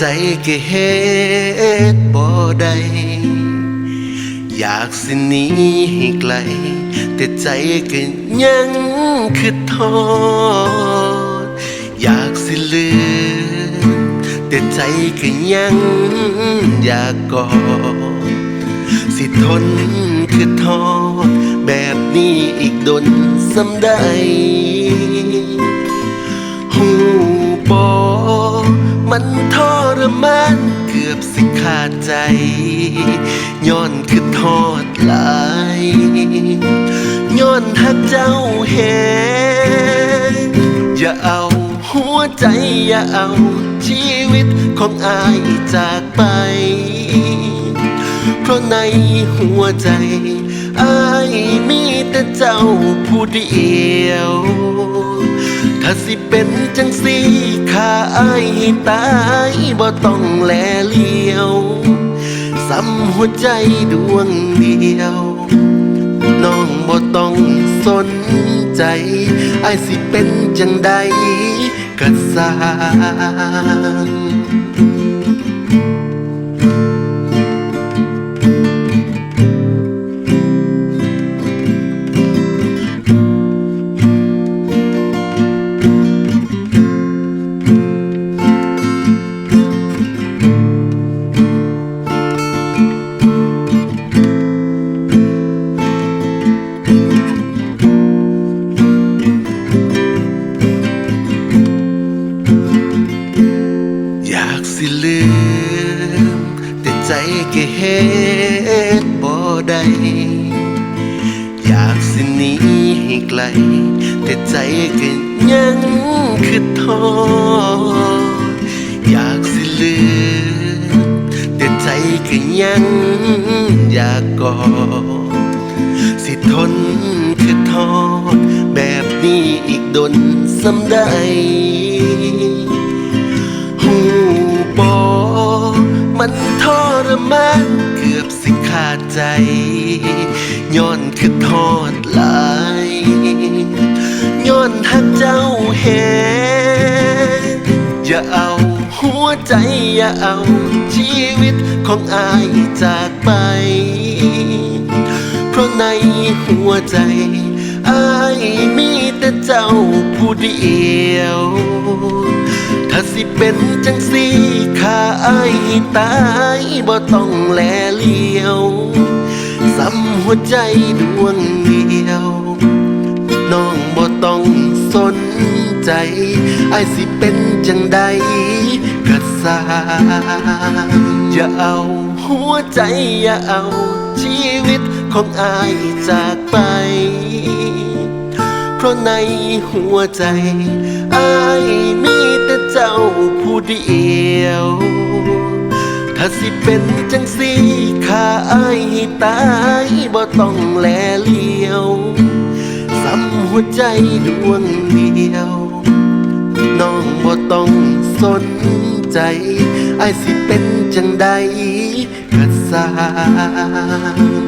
ใจก็เฮ็ดบ่ได้อยากสิหนีให้ไกล แต่ใจก็ยังคือทอดอยากสิลืมแต่ใจก็ยังอยากกอดสิทนคือทอดแบบนี้อีกดนสำได้ มันทรมานเกือบสิขาดใจ ย้อนคือทอดหลายย้อนหักเจ้าแหงอย่าเอาหัวใจอย่าเอาชีวิตของอายจากไป เพราะในหัวใจอายมีแต่เจ้าผู้เดียว ถ้าสิเป็นจังสีข้าอายให้ตายบ่ต้องแลเลี้ยวซ้ำหัวใจดวงเดียว น้องบ่ต้องสนใจไอ้ายสิเป็นจังใดก็สร้าง ก็เฮ็ดบ่ได้อยากสิหนีให้ไกล แต่ใจก็ยังคือทอดอยากสิลืมแต่ใจก็ยังอยากกอดสิทนคือทอดแบบนี้อีกดนสำได้ มันทรมานเกือบสิขาดใจ ย้อนคือทอดลายย้อนหักเจ้าแหงอย่าเอาหัวใจอย่าเอาชีวิตของอายจากไป เพราะในหัวใจอายมีแต่เจ้าผู้เดียว ถ้าสิเป็นจังสีข้าอายให้ตายบ่ต้องแลเลียวซ้ำหัวใจดวงเดียว น้องบ่ต้องสนใจ ไอ้สิเป็นจังใดก็สางอย่าเอาหัวใจอย่าเอาชีวิตของอายจากไป เพราะในหัวใจอายมีแต่เจ้าผู้เดียว ถ้าสิเป็นจังสีข้าอายให้ตายบ่ต้องแลเลียวซ้ำหัวใจดวงเดียว น้องบ่ต้องสนใจไอ้ายสิเป็นจังใดก็สาง